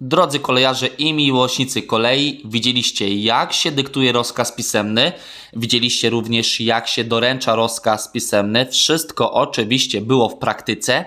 Drodzy kolejarze i miłośnicy kolei, widzieliście jak się dyktuje rozkaz pisemny, widzieliście również jak się doręcza rozkaz pisemny. Wszystko oczywiście było w praktyce.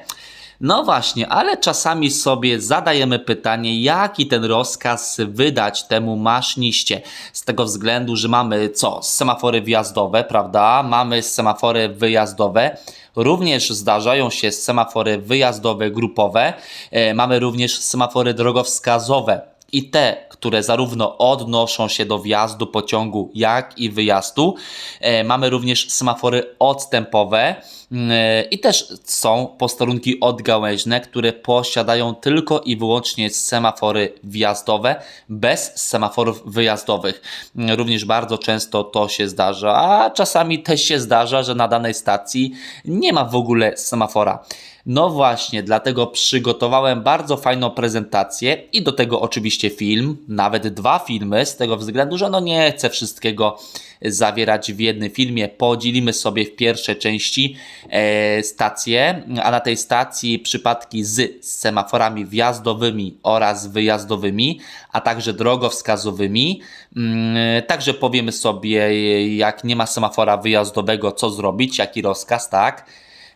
No właśnie, ale czasami sobie zadajemy pytanie, jaki ten rozkaz wydać temu maszyniście. Z tego względu, że mamy co? Semafory wjazdowe, prawda? Mamy semafory wyjazdowe. Również zdarzają się semafory wyjazdowe grupowe. E, mamy również semafory drogowskazowe i te, które zarówno odnoszą się do wjazdu pociągu, jak i wyjazdu. E, mamy również semafory odstępowe mm, e, i też są posterunki odgałęźne, które posiadają tylko i wyłącznie semafory wjazdowe, bez semaforów wyjazdowych. Mm, Również bardzo często to się zdarza, a czasami też się zdarza, że na danej stacji nie ma w ogóle semafora. No właśnie, dlatego przygotowałem bardzo fajną prezentację i do tego oczywiście film, nawet dwa filmy, z tego względu, że no nie chcę wszystkiego zawierać w jednym filmie. Podzielimy sobie w pierwszej części e, stację, a na tej stacji przypadki z semaforami wjazdowymi oraz wyjazdowymi, a także drogowskazowymi. Mm, Także powiemy sobie, jak nie ma semafora wyjazdowego, co zrobić, jaki rozkaz, tak?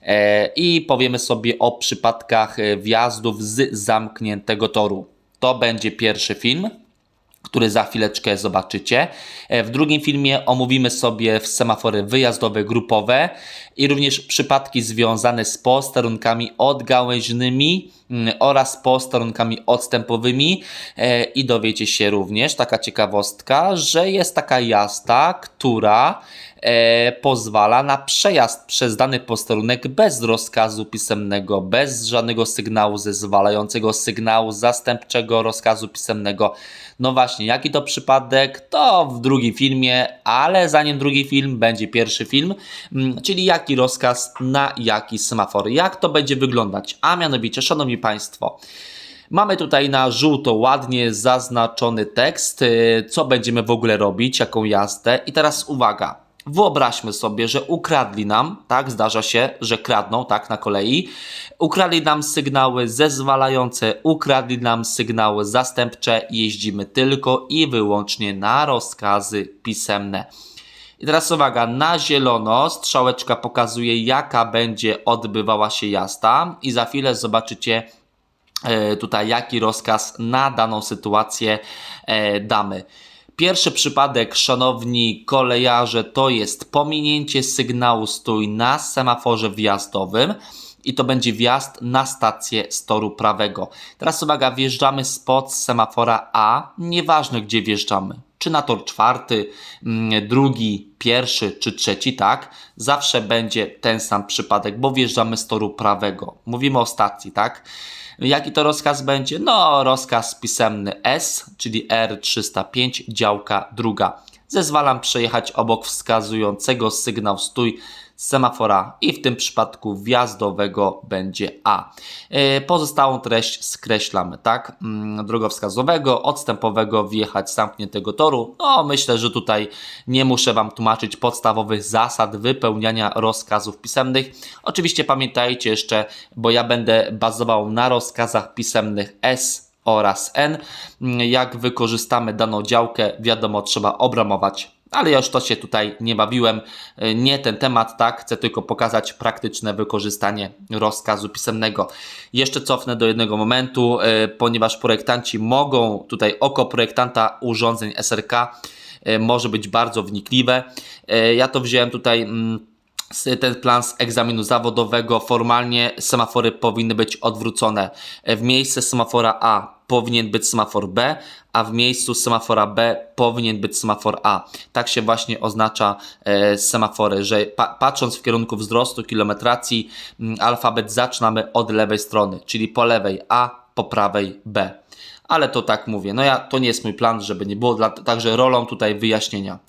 E, i powiemy sobie o przypadkach e, wjazdów z zamkniętego toru. To będzie pierwszy film, który za chwileczkę zobaczycie. E, W drugim filmie omówimy sobie semafory wyjazdowe grupowe i również przypadki związane z posterunkami odgałęźnymi mm, oraz posterunkami odstępowymi. E, i dowiecie się również, taka ciekawostka, że jest taka jazda, która e, pozwala na przejazd przez dany posterunek bez rozkazu pisemnego, bez żadnego sygnału zezwalającego, sygnału zastępczego rozkazu pisemnego. No właśnie, jaki to przypadek, to w drugim filmie, ale zanim drugi film, będzie pierwszy film, mm, czyli jaki rozkaz na jaki semafor, jak to będzie wyglądać. A mianowicie, szanowni Państwo, Mamy tutaj na żółto ładnie zaznaczony tekst, y, co będziemy w ogóle robić, jaką jazdę. I teraz uwaga. Wyobraźmy sobie, że ukradli nam, tak, zdarza się, że kradną, tak, na kolei. Ukradli nam sygnały zezwalające, ukradli nam sygnały zastępcze. Jeździmy tylko i wyłącznie na rozkazy pisemne. I teraz uwaga, na zielono strzałeczka pokazuje, jaka będzie odbywała się jazda, i za chwilę zobaczycie, e, tutaj jaki rozkaz na daną sytuację e, damy. Pierwszy przypadek, szanowni kolejarze, to jest pominięcie sygnału stój na semaforze wjazdowym i to będzie wjazd na stację z toru prawego. Teraz uwaga, wjeżdżamy spod semafora A, nieważne gdzie wjeżdżamy. Czy na tor czwarty, mm, drugi, pierwszy czy trzeci, tak? Zawsze będzie ten sam przypadek, bo wjeżdżamy z toru prawego. Mówimy o stacji, tak? Jaki to rozkaz będzie? No, rozkaz pisemny S, czyli R305, działka druga. Zezwalam przejechać obok wskazującego sygnał stój semafora i w tym przypadku wjazdowego będzie A. E, Pozostałą treść skreślamy, tak? Mm, Drogowskazowego, odstępowego wjechać z zamkniętego toru. No, myślę, że tutaj nie muszę Wam tłumaczyć podstawowych zasad wypełniania rozkazów pisemnych. Oczywiście pamiętajcie jeszcze, bo ja będę bazował na rozkazach pisemnych S oraz N. Mm, Jak wykorzystamy daną działkę, wiadomo, trzeba obramować ale ja już to się tutaj nie bawiłem. Y, Nie ten temat, tak? Chcę tylko pokazać praktyczne wykorzystanie rozkazu pisemnego. Jeszcze cofnę do jednego momentu, y, ponieważ projektanci mogą, tutaj oko projektanta urządzeń SRK y, może być bardzo wnikliwe. Ja to wziąłem tutaj. Ten plan z egzaminu zawodowego. Formalnie semafory powinny być odwrócone. W miejsce semafora A powinien być semafor B, a w miejscu semafora B powinien być semafor A. Tak się właśnie oznacza e, semafory, że pa patrząc w kierunku wzrostu kilometracji, mm, alfabet zaczynamy od lewej strony, czyli po lewej A, po prawej B. Ale to tak mówię. No ja to nie jest mój plan, żeby nie było, dla, także rolą tutaj wyjaśnienia.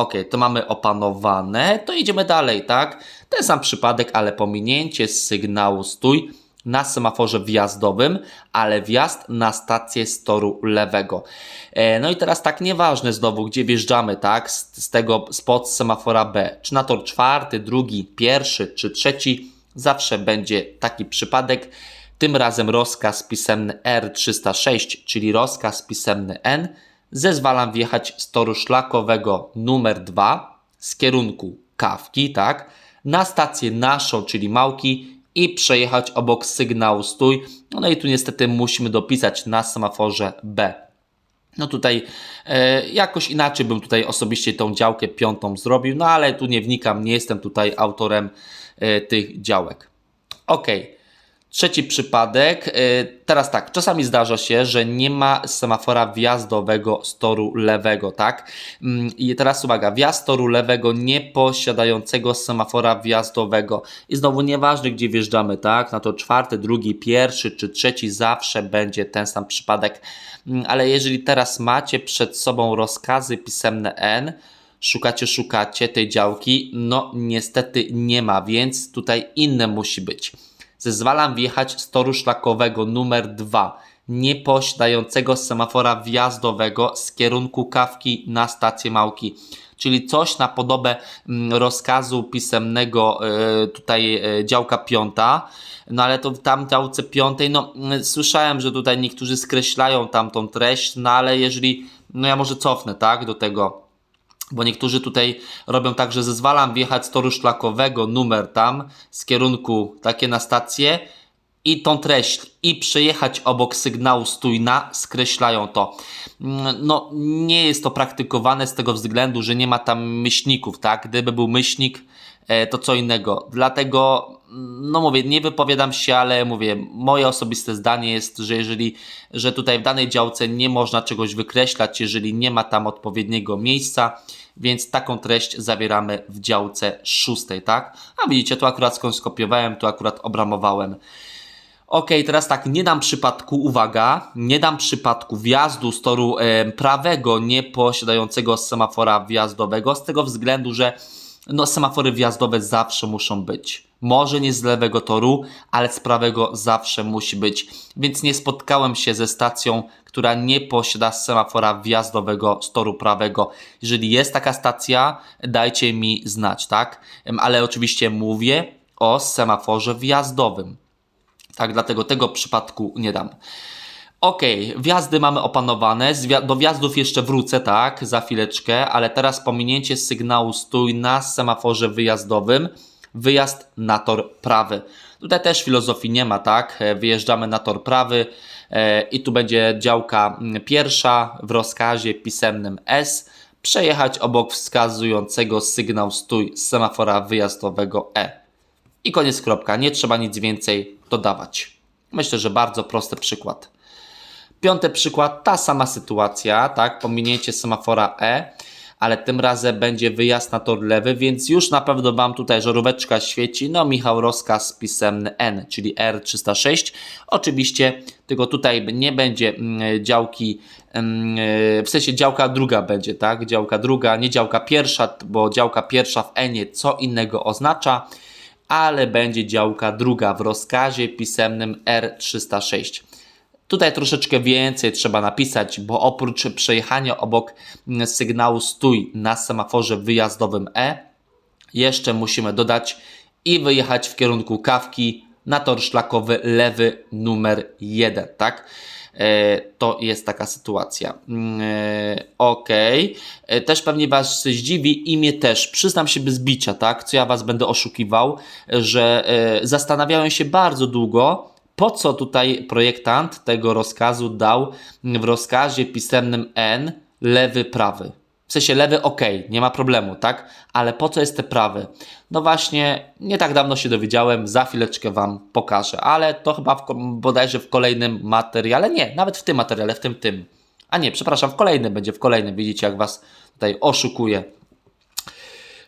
Ok, to mamy opanowane, to idziemy dalej, tak? Ten sam przypadek, ale pominięcie sygnału stój na semaforze wjazdowym, ale wjazd na stację z toru lewego. E, no i teraz tak nieważne znowu, gdzie wjeżdżamy, tak? Z, z tego spod semafora B, czy na tor czwarty, drugi, pierwszy czy trzeci, zawsze będzie taki przypadek. Tym razem rozkaz pisemny R306, czyli rozkaz pisemny N, zezwalam wjechać z toru szlakowego numer 2 z kierunku Kawki, tak, na stację naszą, czyli Małki i przejechać obok sygnału stój. No i tu niestety musimy dopisać na semaforze B. No tutaj e, jakoś inaczej bym tutaj osobiście tą działkę piątą zrobił, no ale tu nie wnikam, nie jestem tutaj autorem e, tych działek. Ok. Trzeci przypadek. E, teraz tak, czasami zdarza się, że nie ma semafora wjazdowego z toru lewego, tak? Mm, I teraz uwaga, wjazd toru lewego nie posiadającego semafora wjazdowego. I znowu nieważne, gdzie wjeżdżamy, tak? Na to czwarty, drugi, pierwszy czy trzeci zawsze będzie ten sam przypadek. Mm, Ale jeżeli teraz macie przed sobą rozkazy pisemne N, szukacie, szukacie tej działki, no niestety nie ma, więc tutaj inne musi być. Zezwalam wjechać z toru szlakowego numer 2, nie posiadającego semafora wjazdowego z kierunku kawki na stację Małki. Czyli coś na podobę mm, rozkazu pisemnego, e, tutaj e, działka piąta, no ale to tam działce piątej, no mm, słyszałem, że tutaj niektórzy skreślają tamtą treść, no ale jeżeli, no ja może cofnę, tak, do tego, bo niektórzy tutaj robią tak, że zezwalam wjechać z toru szlakowego, numer tam, z kierunku takie na stację i tą treść i przejechać obok sygnału stój na, skreślają to. Mm, No, nie jest to praktykowane z tego względu, że nie ma tam myślników, tak? Gdyby był myślnik, e, to co innego. Dlatego, no mówię, nie wypowiadam się, ale mówię, moje osobiste zdanie jest, że jeżeli, że tutaj w danej działce nie można czegoś wykreślać, jeżeli nie ma tam odpowiedniego miejsca, więc taką treść zawieramy w działce szóstej, tak? A widzicie, tu akurat skąd skopiowałem, tu akurat obramowałem. Ok, teraz tak, nie dam przypadku, uwaga, nie dam przypadku wjazdu z toru e, prawego, nie posiadającego semafora wjazdowego, z tego względu, że no, semafory wjazdowe zawsze muszą być. Może nie z lewego toru, ale z prawego zawsze musi być. Więc nie spotkałem się ze stacją, która nie posiada semafora wjazdowego z toru prawego. Jeżeli jest taka stacja, dajcie mi znać, tak? Ale oczywiście mówię o semaforze wjazdowym. Tak, dlatego tego przypadku nie dam. Ok, wjazdy mamy opanowane. Do wjazdów jeszcze wrócę, tak, za chwileczkę, ale teraz pominięcie sygnału stój na semaforze wyjazdowym. Wyjazd na tor prawy. Tutaj też filozofii nie ma, tak? E, Wyjeżdżamy na tor prawy e, i tu będzie działka mm, pierwsza w rozkazie pisemnym S. Przejechać obok wskazującego sygnał stój semafora wyjazdowego E. I koniec kropka. Nie trzeba nic więcej dodawać. Myślę, że bardzo prosty przykład. Piąty przykład, ta sama sytuacja, tak? Pominięcie semafora E, ale tym razem będzie wyjazd na tor lewy, więc już na pewno Wam tutaj żaróweczka świeci. No, Michał rozkaz pisemny N, czyli R306. Oczywiście, tylko tutaj nie będzie mm, działki, mm, w sensie działka druga będzie, tak? Działka druga, nie działka pierwsza, bo działka pierwsza w N co innego oznacza ale będzie działka druga w rozkazie pisemnym R306. Tutaj troszeczkę więcej trzeba napisać, bo oprócz przejechania obok mm, sygnału stój na semaforze wyjazdowym E, jeszcze musimy dodać i wyjechać w kierunku kawki na tor szlakowy lewy numer 1, tak? E, To jest taka sytuacja. Mm, e, Okej. E, Też pewnie Was zdziwi i mnie też. Przyznam się bez bicia, tak? Co ja Was będę oszukiwał, że zastanawiałem się bardzo długo, po co tutaj projektant tego rozkazu dał w rozkazie pisemnym N lewy, prawy. W sensie lewy ok, nie ma problemu, tak? Ale po co jest te prawy? No właśnie, nie tak dawno się dowiedziałem, za chwileczkę Wam pokażę, ale to chyba w, bodajże w kolejnym materiale, nie, nawet w tym materiale, w tym, tym. A nie, przepraszam, w kolejnym będzie, w kolejnym, widzicie jak Was tutaj oszukuję.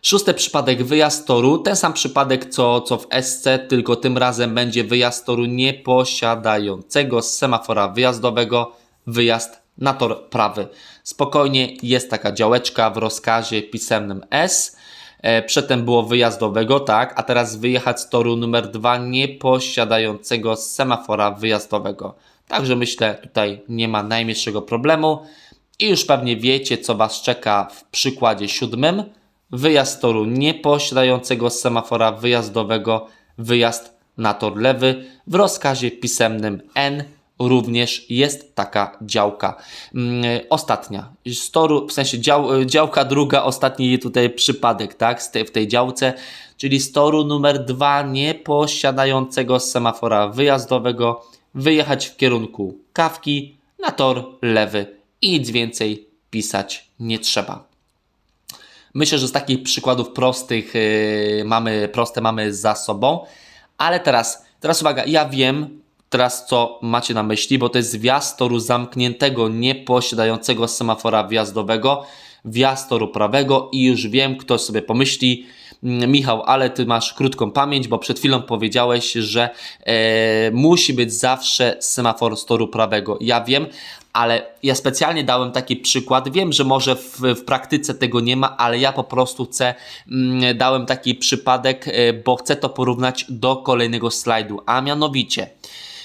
Szósty przypadek wyjazd toru. Ten sam przypadek co, co w SC, tylko tym razem będzie wyjazd toru nieposiadającego semafora wyjazdowego. Wyjazd na tor prawy. Spokojnie jest taka działeczka w rozkazie pisemnym S. E, Przedtem było wyjazdowego, tak, a teraz wyjechać z toru numer 2 nieposiadającego semafora wyjazdowego. Także myślę, tutaj nie ma najmniejszego problemu. I już pewnie wiecie, co Was czeka w przykładzie siódmym. Wyjazd z toru nieposiadającego semafora wyjazdowego, wyjazd na tor lewy. W rozkazie pisemnym N również jest taka działka. Mm, Ostatnia. Z toru, w sensie dział, działka druga, ostatni tutaj przypadek, tak? Z w tej działce, czyli z toru numer dwa, nieposiadającego semafora wyjazdowego, wyjechać w kierunku kawki na tor lewy i nic więcej pisać nie trzeba. Myślę, że z takich przykładów prostych yy, mamy, proste mamy za sobą, ale teraz, teraz uwaga, ja wiem teraz co macie na myśli, bo to jest wjazd toru zamkniętego, nieposiadającego semafora wjazdowego, wjazd toru prawego i już wiem, kto sobie pomyśli, "Mm, Michał, ale ty masz krótką pamięć, bo przed chwilą powiedziałeś, że e, musi być zawsze semafor z toru prawego. Ja wiem, ale ja specjalnie dałem taki przykład. Wiem, że może w, w praktyce tego nie ma, ale ja po prostu chcę, mm, dałem taki przypadek, e, bo chcę to porównać do kolejnego slajdu, a mianowicie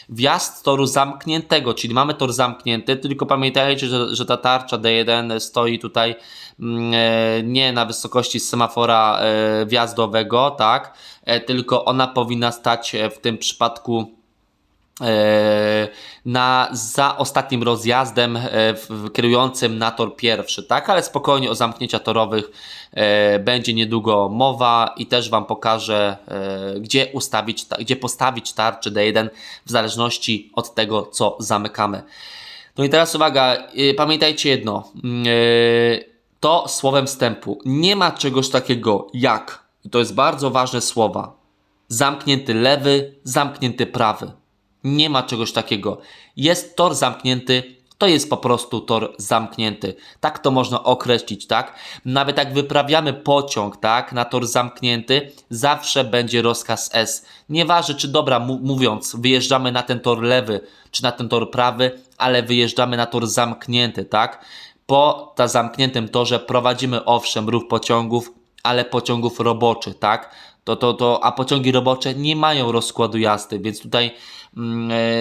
wjazd toru zamkniętego, czyli mamy tor zamknięty, tylko pamiętajcie, że, że ta tarcza D1 stoi tutaj mm, e, nie na wysokości semafora e, wjazdowego, tak, e, tylko ona powinna stać w tym przypadku na, za ostatnim rozjazdem e, kierującym na tor pierwszy, tak? Ale spokojnie o zamknięciach torowych e, będzie niedługo mowa i też Wam pokażę, e, gdzie ustawić, ta- gdzie postawić tarczę D1 w zależności od tego, co zamykamy. No i teraz uwaga, pamiętajcie jedno. To słowem wstępu. Nie ma czegoś takiego jak, to jest bardzo ważne słowa, zamknięty lewy, zamknięty prawy. Nie ma czegoś takiego. Jest tor zamknięty, to jest po prostu tor zamknięty. Tak to można określić, tak? Nawet jak wyprawiamy pociąg, tak, na tor zamknięty, zawsze będzie rozkaz S. Nieważne, czy dobra, mówiąc, wyjeżdżamy na ten tor lewy, czy na ten tor prawy, ale wyjeżdżamy na tor zamknięty, tak? Po ta zamkniętym torze prowadzimy owszem ruch pociągów, ale pociągów roboczych, tak? To, to, to, a pociągi robocze nie mają rozkładu jazdy, więc tutaj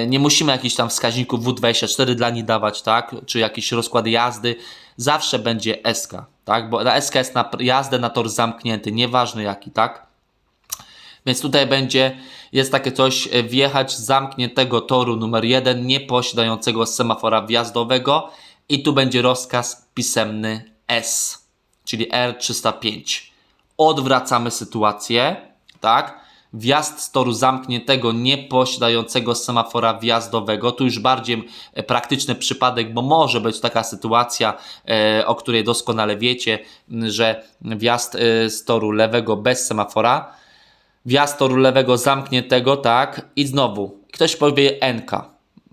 nie musimy jakichś tam wskaźników W24 dla nich dawać, tak? Czy jakiś rozkład jazdy. Zawsze będzie SK, tak? Bo SK jest na jazdę na tor zamknięty, nieważny jaki, tak? Więc tutaj będzie, jest takie coś, e, wjechać z zamkniętego toru numer 1, nieposiadającego semafora wjazdowego i tu będzie rozkaz pisemny S, czyli R305. Odwracamy sytuację, tak? Wjazd z toru zamkniętego, nieposiadającego semafora wjazdowego. Tu już bardziej e, praktyczny przypadek, bo może być taka sytuacja, e, o której doskonale wiecie, że wjazd e, z toru lewego bez semafora wjazd toru lewego zamkniętego, tak, i znowu ktoś powie NK,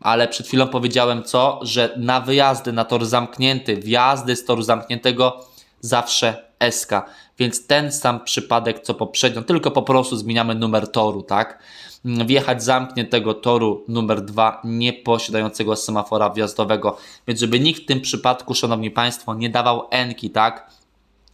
ale przed chwilą powiedziałem co, że na wyjazdy na tor zamknięty, wjazdy z toru zamkniętego zawsze SK, więc ten sam przypadek co poprzednio, tylko po prostu zmieniamy numer toru, tak, wjechać z zamkniętego toru numer 2 nieposiadającego semafora wjazdowego, więc żeby nikt w tym przypadku, szanowni państwo, nie dawał NK, tak,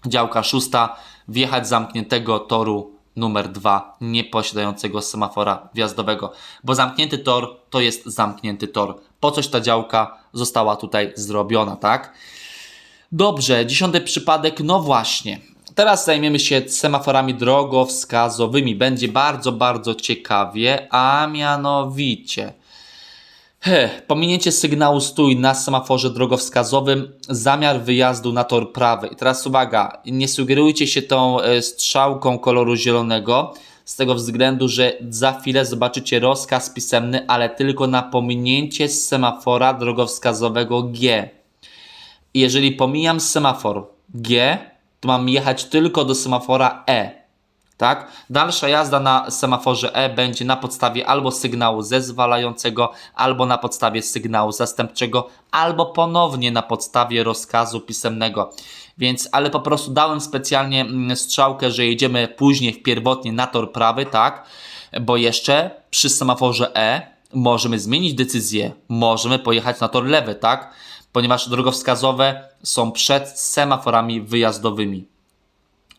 Działka szósta, wjechać zamkniętego toru numer 2, nieposiadającego semafora wjazdowego, bo zamknięty tor to jest zamknięty tor. Po coś ta działka została tutaj zrobiona, tak? Dobrze, dziesiąty przypadek, no właśnie. Teraz zajmiemy się semaforami drogowskazowymi. Będzie bardzo, bardzo ciekawie, a mianowicie Heh, pominięcie sygnału stój na semaforze drogowskazowym, zamiar wyjazdu na tor prawy. I teraz uwaga, nie sugerujcie się tą e, strzałką koloru zielonego, z tego względu, że za chwilę zobaczycie rozkaz pisemny, ale tylko na pominięcie semafora drogowskazowego G. Jeżeli pomijam semafor G, to mam jechać tylko do semafora E. Tak? Dalsza jazda na semaforze E będzie na podstawie albo sygnału zezwalającego, albo na podstawie sygnału zastępczego, albo ponownie na podstawie rozkazu pisemnego. Więc, ale po prostu dałem specjalnie mm, strzałkę, że jedziemy później w pierwotnie na tor prawy, tak? Bo jeszcze przy semaforze E możemy zmienić decyzję, możemy pojechać na tor lewy, tak? Ponieważ drogowskazowe są przed semaforami wyjazdowymi.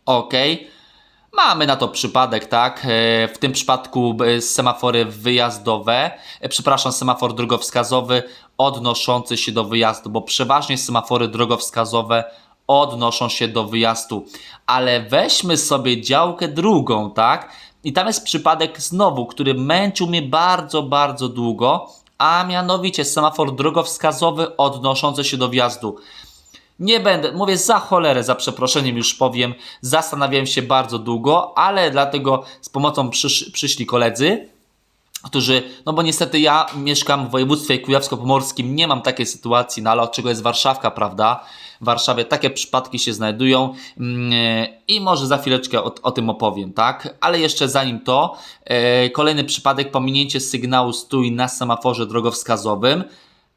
Ok. Mamy na to przypadek, tak? E, W tym przypadku e, semafory wyjazdowe, e, przepraszam, semafor drogowskazowy odnoszący się do wyjazdu, bo przeważnie semafory drogowskazowe odnoszą się do wyjazdu. Ale weźmy sobie działkę drugą, tak? I tam jest przypadek znowu, który męczył mnie bardzo, bardzo długo, a mianowicie semafor drogowskazowy odnoszący się do wjazdu. Nie będę, mówię za cholerę, za przeproszeniem już powiem, zastanawiałem się bardzo długo, ale dlatego z pomocą przysz, przyszli koledzy, którzy, no bo niestety ja mieszkam w województwie kujawsko-pomorskim, nie mam takiej sytuacji, no ale od czego jest Warszawka, prawda? W Warszawie takie przypadki się znajdują mm, i może za chwileczkę o, o tym opowiem, tak? Ale jeszcze zanim to, e, kolejny przypadek, pominięcie sygnału stój na semaforze drogowskazowym,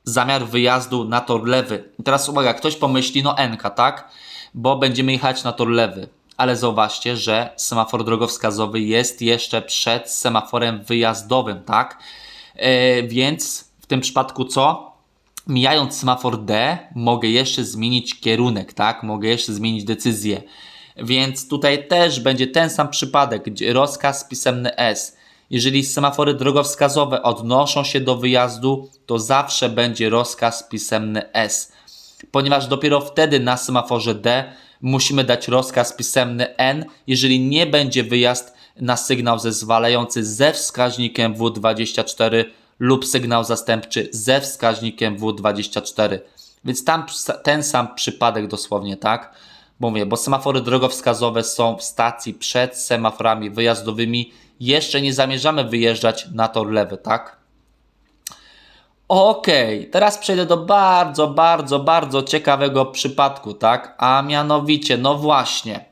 zamiar wyjazdu na tor lewy. I teraz uwaga, ktoś pomyśli, no Enka, tak? Bo będziemy jechać na tor lewy. Ale zauważcie, że semafor drogowskazowy jest jeszcze przed semaforem wyjazdowym, tak? E, więc w tym przypadku co? Mijając semafor D, mogę jeszcze zmienić kierunek, tak? Mogę jeszcze zmienić decyzję. Więc tutaj też będzie ten sam przypadek, gdzie rozkaz pisemny S. Jeżeli semafory drogowskazowe odnoszą się do wyjazdu, to zawsze będzie rozkaz pisemny S. Ponieważ dopiero wtedy na semaforze D musimy dać rozkaz pisemny N, jeżeli nie będzie wyjazd na sygnał zezwalający ze wskaźnikiem W24 lub sygnał zastępczy ze wskaźnikiem W24. Więc tam ten sam przypadek dosłownie, tak? Bo mówię, bo semafory drogowskazowe są w stacji przed semaforami wyjazdowymi. Jeszcze nie zamierzamy wyjeżdżać na tor lewy, tak? Okej, okay, teraz przejdę do bardzo, bardzo, bardzo ciekawego przypadku, tak? A mianowicie, no właśnie,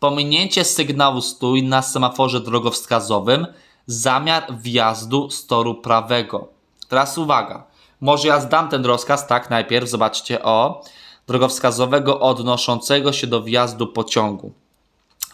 pominięcie sygnału stój na semaforze drogowskazowym, zamiar wjazdu z toru prawego. Teraz uwaga, może ja zdam ten rozkaz, tak? Najpierw zobaczcie, o, drogowskazowego odnoszącego się do wjazdu pociągu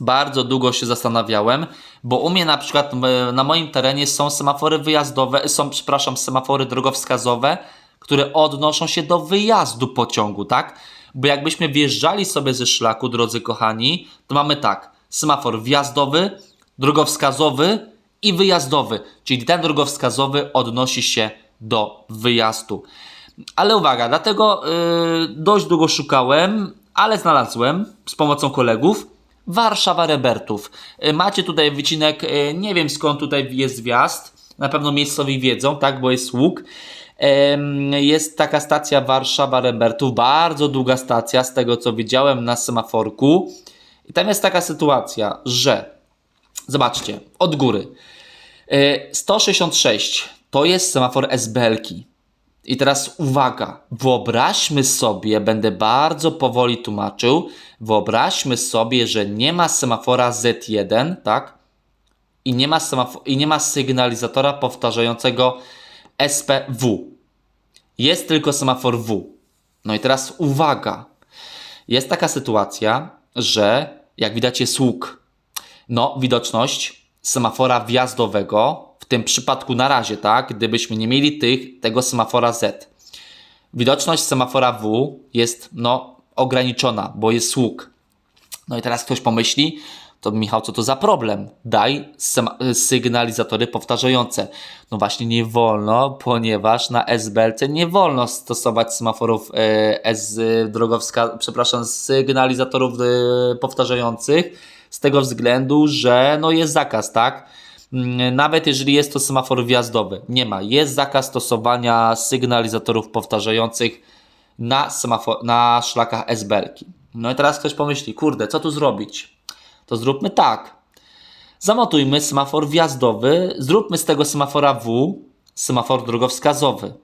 bardzo długo się zastanawiałem, bo u mnie na przykład na moim terenie są semafory wyjazdowe, są, przepraszam, semafory drogowskazowe, które odnoszą się do wyjazdu pociągu, tak? Bo jakbyśmy wjeżdżali sobie ze szlaku, drodzy kochani, to mamy tak, semafor wjazdowy, drogowskazowy i wyjazdowy, czyli ten drogowskazowy odnosi się do wyjazdu. Ale uwaga, dlatego yy, dość długo szukałem, ale znalazłem z pomocą kolegów Warszawa Rebertów. E, macie tutaj wycinek, e, nie wiem skąd tutaj jest wjazd, na pewno miejscowi wiedzą, tak, bo jest łuk. Jest taka stacja Warszawa Rebertów, bardzo długa stacja, z tego co widziałem na semaforku. I tam jest taka sytuacja, że zobaczcie, od góry. 166 e, to jest semafor SBL-ki. I teraz uwaga, wyobraźmy sobie, będę bardzo powoli tłumaczył, wyobraźmy sobie, że nie ma semafora Z1, tak? I nie ma, i nie ma sygnalizatora powtarzającego SPW. Jest tylko semafor W. No i teraz uwaga. Jest taka sytuacja, że jak widać jest łuk. No, widoczność semafora wjazdowego w tym przypadku na razie, tak, gdybyśmy nie mieli tych, tego semafora Z. Widoczność semafora W jest no, ograniczona, bo jest łuk. No i teraz ktoś pomyśli, to Michał, co to za problem? Daj sygnalizatory powtarzające. No właśnie nie wolno, ponieważ na SBLC nie wolno stosować semaforów e, S drogowska, przepraszam, sygnalizatorów e, powtarzających z tego względu, że no jest zakaz, tak? Mm, nawet jeżeli jest to semafor wjazdowy. Nie ma. Jest zakaz stosowania sygnalizatorów powtarzających na, semafor, na szlakach SBL-ki. No i teraz ktoś pomyśli, kurde, co tu zrobić? To zróbmy tak. Zamotujmy semafor wjazdowy, zróbmy z tego semafora W semafor drogowskazowy.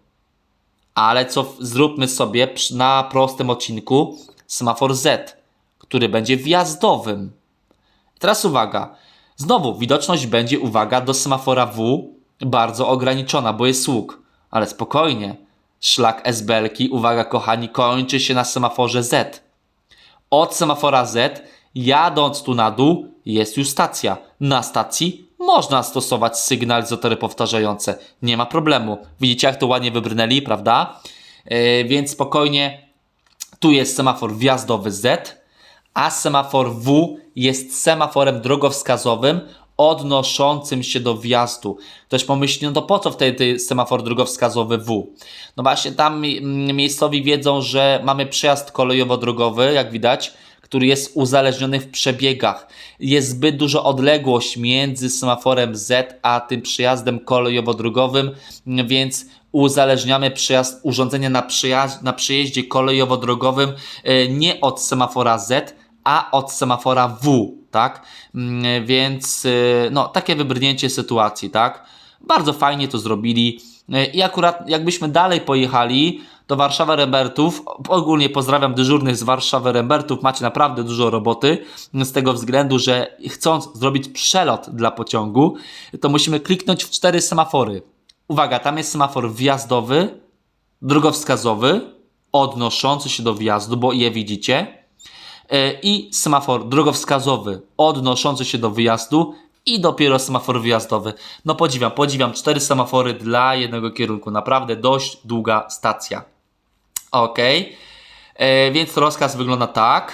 Ale co zróbmy sobie na prostym odcinku semafor Z, który będzie wjazdowym. Teraz uwaga. Znowu widoczność będzie, uwaga, do semafora W bardzo ograniczona, bo jest łuk. Ale spokojnie. Szlak SBL-ki, uwaga kochani, kończy się na semaforze Z. Od semafora Z, jadąc tu na dół, jest już stacja. Na stacji można stosować sygnalizatory powtarzające. Nie ma problemu. Widzicie, jak to ładnie wybrnęli, prawda? Yy, więc spokojnie. Tu jest semafor wjazdowy Z, a semafor W jest semaforem drogowskazowym odnoszącym się do wjazdu. Ktoś pomyśli, no to po co wtedy semafor drogowskazowy W? No właśnie tam miejscowi wiedzą, że mamy przejazd kolejowo-drogowy, jak widać, który jest uzależniony w przebiegach. Jest zbyt duża odległość między semaforem Z a tym przejazdem kolejowo-drogowym, więc uzależniamy przejazd urządzenia na, przyjazd, na przejeździe kolejowo-drogowym e, nie od semafora Z, a od semafora W, tak? Mm, Więc e, no, takie wybrnięcie sytuacji, tak? Bardzo fajnie to zrobili. E, I akurat jakbyśmy dalej pojechali do Warszawy Rembertów, ogólnie pozdrawiam dyżurnych z Warszawy Rembertów, macie naprawdę dużo roboty, z tego względu, że chcąc zrobić przelot dla pociągu, to musimy kliknąć w cztery semafory. Uwaga, tam jest semafor wjazdowy, drogowskazowy, odnoszący się do wjazdu, bo je widzicie, i semafor drogowskazowy odnoszący się do wyjazdu i dopiero semafor wyjazdowy. No podziwiam, podziwiam. Cztery semafory dla jednego kierunku. Naprawdę dość długa stacja. Ok. E, więc rozkaz wygląda tak.